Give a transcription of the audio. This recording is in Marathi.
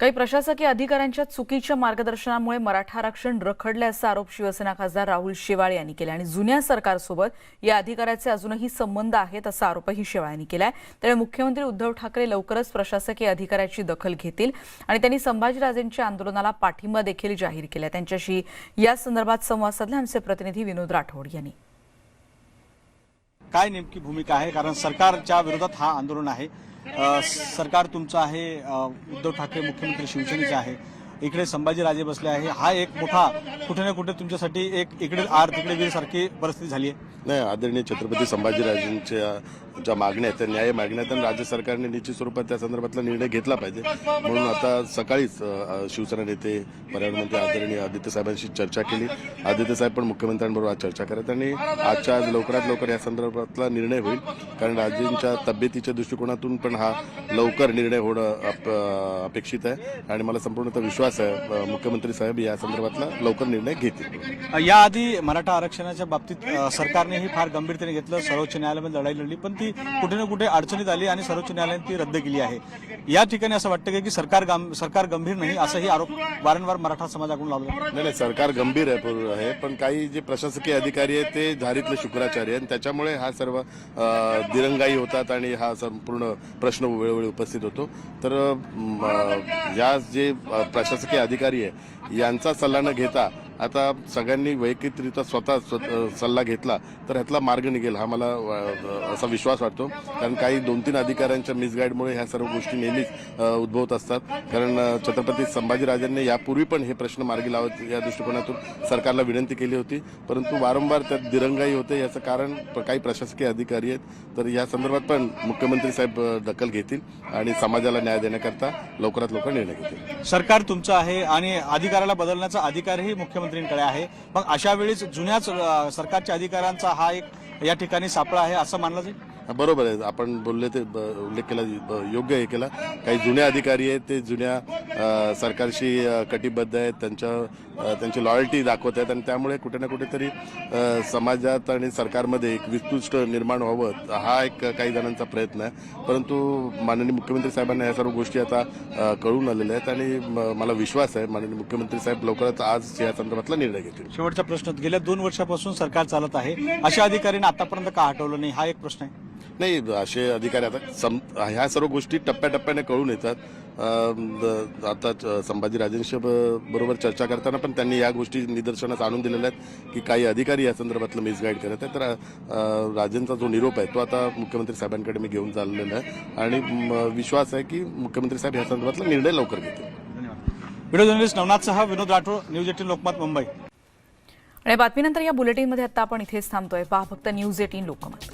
काही प्रशासकीय अधिकाऱ्यांच्या चुकीच्या मार्गदर्शनामुळे मराठा आरक्षण रखडल्याचा आरोप शिवसेना खासदार राहुल शेवाळे यांनी केला आणि जुन्या सरकारसोबत या अधिकाऱ्याचे अजूनही संबंध आहेत असा आरोपही शेवाळे यांनी आहे त्यामुळे मुख्यमंत्री उद्धव ठाकरे लवकरच प्रशासकीय अधिकाऱ्याची दखल घेतील आणि त्यांनी संभाजीराजेंच्या आंदोलनाला पाठिंबा देखील जाहीर केला त्यांच्याशी या संदर्भात संवाद साधला. आमचे प्रतिनिधी विनोद राठोड यांनी. काय नेमकी भूमिका आहे? कारण सरकारच्या विरोधात हा आंदोलन आहे. सरकार तुमचं आहे उद्धव ठाकरे मुख्यमंत्री शिवसेनेचे आहे. इकडे संभाजीराजे बसले आहे. हा एक मोठा कुठे ना कुठे तुमच्यासाठी एक इकडे आर तिकडे वीर सारखी परिस्थिती झाली आहे. नाही आदरणीय छत्रपती संभाजीराजेंच्या ज्या मागण्या आहेत त्या न्याय मागण्या आहेत आणि राज्य सरकारने निश्चित स्वरूपात त्या संदर्भातला निर्णय घेतला पाहिजे. म्हणून आता सकाळीच शिवसेना नेते पर्यावरण मंत्री आदरणीय आदित्य साहेबांशी चर्चा केली. आदित्य साहेब पण मुख्यमंत्र्यांबरोबर आज चर्चा करत आणि आजच्या आज लवकरात लवकर या संदर्भातला निर्णय होईल. कारण राजेंच्या तब्येतीच्या दृष्टिकोनातून पण हा लवकर निर्णय होणं अप- अपेक्षित आहे. आणि मला संपूर्णतः विश्वास आहे अ, मुख्यमंत्री साहेब या संदर्भातला लवकर निर्णय घेतील. याआधी मराठा आरक्षणाच्या बाबतीत अ, सरकारनेही फार गंभीरतेने घेतलं सर्वोच्च न्यायालयामध्ये लढाई लढली पण ती कुठे ना कुठे अडचणीत आली आणि सर्वोच्च न्यायालयाने ती रद्द केली आहे. या ठिकाणी असं वाटतं का सरकार सरकार गंभीर नाही असंही आरोप वारंवार मराठा समाजाकडून लावला. नाही नाही सरकार गंभीर आहे आहे पण काही जे प्रशासकीय अधिकारी आहेत ते झारीतले शुक्राचार्य आणि त्याच्यामुळे हा सर्व दिरंगाई होतात आणि हा संपूर्ण प्रश्न वेळोवेळी उपस्थित होतो. तर या जे अ, प्रशासकीय अधिकारी आहे. यांचा सल्ला न घेता आता सगळ्यांनी वैयक्तिकरित्या स्वतः स्व- सल्ला घेतला तर ह्यातला मार्ग निघेल हा मला असा विश्वास वाटतो. कारण काही दोन तीन अधिकाऱ्यांच्या मिसगाईडमुळे ह्या सर्व गोष्टी नेहमीच उद्भवत असतात. कारण छत्रपती संभाजीराजांनी यापूर्वी पण हे प्रश्न मार्गी लावत या दृष्टिकोनातून सरकारला विनंती केली होती. परंतु वारंवार त्यात दिरंगाई होते याचं कारण काही प्रशासकीय अधिकारी आहेत. तर या संदर्भात पण मुख्यमंत्री साहेब दखल घेतील आणि समाजाला न्याय देण्याकरता लवकरात लवकर निर्णय घेतील. सरकार तुमचं आहे आणि अधिकाऱ्याला बदलण्याचा अधिकारही मुख्यमंत्र्यांकडे आहे. मग अशा वेळीच जुन्याच सरकारच्या अधिकाऱ्यांचा हा एक या ठिकाणी सापळा आहे असं मानलं जाईल? बरोबर आहे. आपण बोलले ते उल्लेख केला योग्य हे केला. काही जुने अधिकारी आहेत ते जुन्या सरकारशी कटिबद्ध आहेत. त्यांच्या त्यांची लॉयल्टी दाखवत आहेत आणि त्यामुळे कुठे ना कुठेतरी समाजात आणि सरकारमध्ये एक विस्तृष्ट निर्माण व्हावं हा एक काही जणांचा प्रयत्न आहे. परंतु माननीय मुख्यमंत्री साहेबांना या सर्व गोष्टी आता कळून आलेल्या आहेत आणि मला विश्वास आहे माननीय मुख्यमंत्री साहेब लवकरच आज या संदर्भातला निर्णय घेतील. शेवटचा प्रश्न गेल्या दोन वर्षापासून सरकार चालत आहे. अशा अधिकाऱ्यांना आतापर्यंत का हटवलं नाही? हा एक प्रश्न आहे. नाही असे अधिकारी आता सम ह्या सर्व गोष्टी टप्प्याटप्प्याने कळून येतात. आता संभाजीराजेंशी बरोबर चर्चा करताना पण त्यांनी या गोष्टी निदर्शनास आणून दिलेल्या आहेत की काही अधिकारी या संदर्भातलं मिसगाईड करत आहेत. तर राजेंचा जो निरोप आहे तो आता मुख्यमंत्री साहेबांकडे मी घेऊन चाललेला आहे. आणि विश्वास आहे की मुख्यमंत्री साहेब या संदर्भातला निर्णय लवकर घेतील. व्हिडिओ जर्नलिस्ट नवनाथ सहा विनोद राठोड न्यूज एटीन लोकमत मुंबई. आणि बातमीनंतर या बुलेटिनमध्ये आता आपण इथेच थांबतोय. पहा फक्त न्यूज एटीन लोकमत.